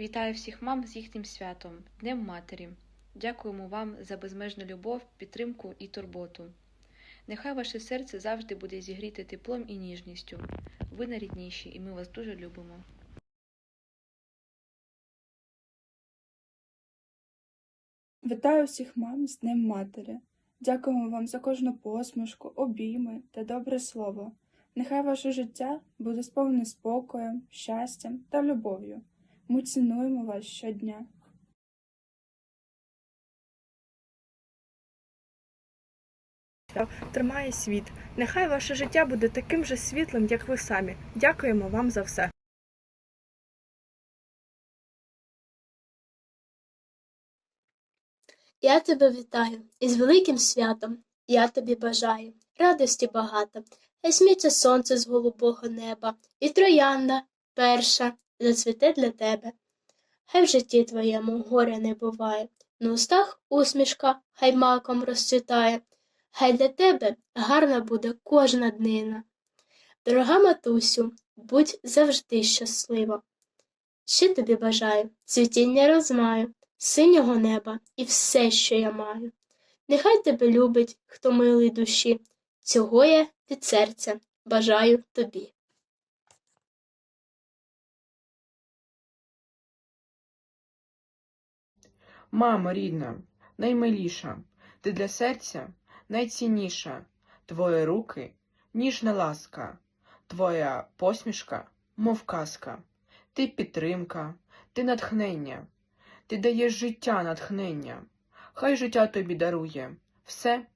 Вітаю всіх мам з їхнім святом, Днем Матері. Дякуємо вам за безмежну любов, підтримку і турботу. Нехай ваше серце завжди буде зігріти теплом і ніжністю. Ви найрідніші, і ми вас дуже любимо. Вітаю всіх мам з Днем Матері. Дякуємо вам за кожну посмішку, обійми та добре слово. Нехай ваше життя буде сповнене спокоєм, щастям та любов'ю. Ми цінуємо вас щодня. тримає світ. Нехай ваше життя буде таким же світлим, як ви самі. Дякуємо вам за все. Я тебе вітаю із великим святом. Я тобі бажаю радості багато. Хай сміється сонце з голубого неба, і троянда перша зацвіте для тебе. Хай в житті твоєму горя не буває, на устах усмішка хай маком розцвітає. Хай для тебе гарна буде кожна днина. Дорога матусю, будь завжди щаслива. Ще тобі бажаю цвітіння розмаю, синього неба і все, що я маю. Нехай тебе любить, хто милий душі, цього я від серця бажаю тобі. Мамо рідна, наймиліша, ти для серця найцінніша, твої руки ніжна ласка, твоя посмішка, мов казка, ти підтримка, ти натхнення, ти даєш життя натхнення, хай життя тобі дарує все,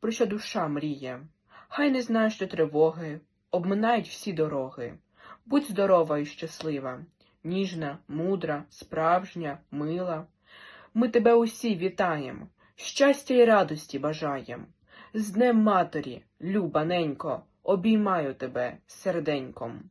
про що душа мріє, хай не знаєш, що тривоги обминають всі дороги. Будь здорова і щаслива, ніжна, мудра, справжня, мила. Ми тебе усі вітаємо, щастя і радості бажаєм. З Днем Матері, люба ненько, обіймаю тебе серденьком.